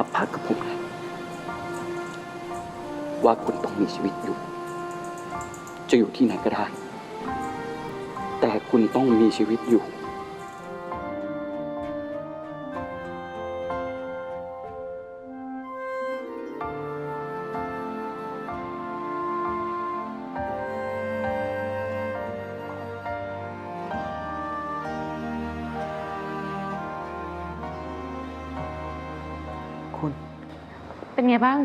รับปากกับผมนะว่าคุณต้องมีชีวิตอยู่ จะอยู่ที่ไหนก็ได้ แต่คุณต้องมีชีวิตอยู่ เป็นไงบ้าง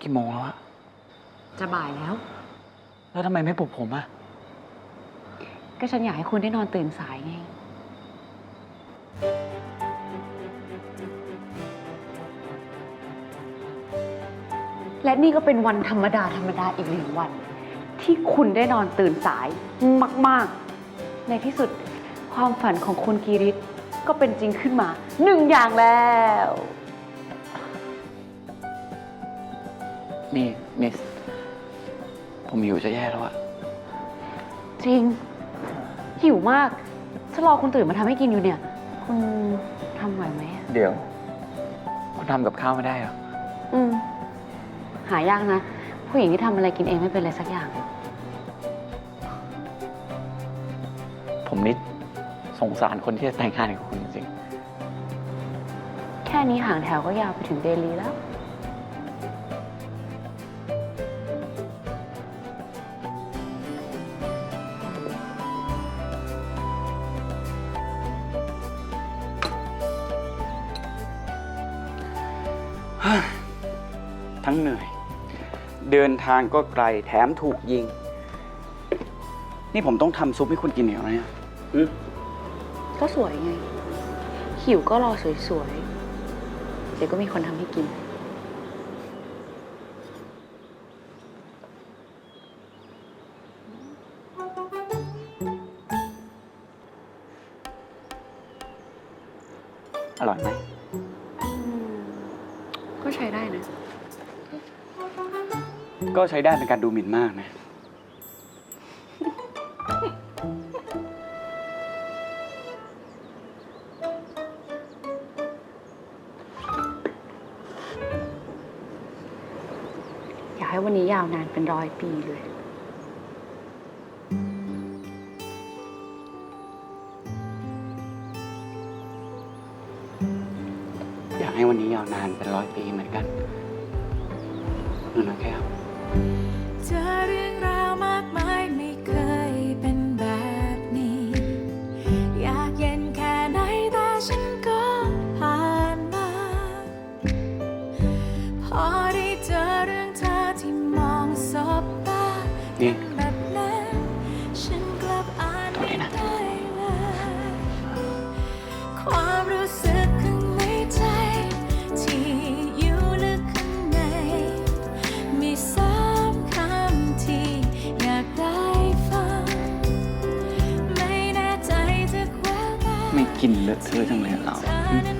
กี่โมงแล้วอะจะบ่ายแล้ว แล้วทำไมไม่ปลุกผมอะก็ฉันอยากให้คุณได้นอนตื่นสายไง และนี่ก็เป็นวันธรรมดา ธรรมดาอีกหนึ่งวัน ที่คุณได้นอนตื่นสายมาก ๆ ในที่สุด ความฝันของคุณกีริตก็เป็นจริงขึ้นมาหนึ่งอย่างแล้ว นี่มิส ผมหิวจะแย่แล้วอะจริง หิวมากฉันรอคุณตื่นมาทำให้กินอยู่เนี่ย คุณทำไหวไหมอะเดี๋ยว คุณทำกับข้าวไม่ได้เหรอ อืม หายากนะ ผู้หญิงที่ทำอะไรกินเองไม่เป็นเลยสักอย่าง ผมนิด สงสารคนที่จะแต่งงานกับคุณจริงแค่นี้ห่างแถวก็ยาวไปถึงเดลีแล้วๆทั้งเหนื่อย เดินทางก็ไกลแถมถูกยิง นี่ผมต้องทำซุปให้คุณกินเหรอเนี่ยอืม ก็สวยไง หิวก็รอสวยๆ เดี๋ยวก็มีคนทำให้กิน อร่อยไหม ก็ใช้ได้นะ ก็ใช้ได้เป็นการดูหมิ่นมากนะ ให้วันนี้ยาวนานเป็นร้อยปีเลย อยากให้วันนี้ยาวนานเป็นร้อยปีเหมือนกันนั่นนะแก้ว นี่แบบนั้นฉันกลับอ่านไม่ได้เลยความรู้สึกข้างในใจที่อยู่ลึกข้างในมีสามคำที่อยากได้ฟังไม่แน่ใจจะแววตาไม่กินเลอะเทอะจังเลยเราเธอนั้นให้มา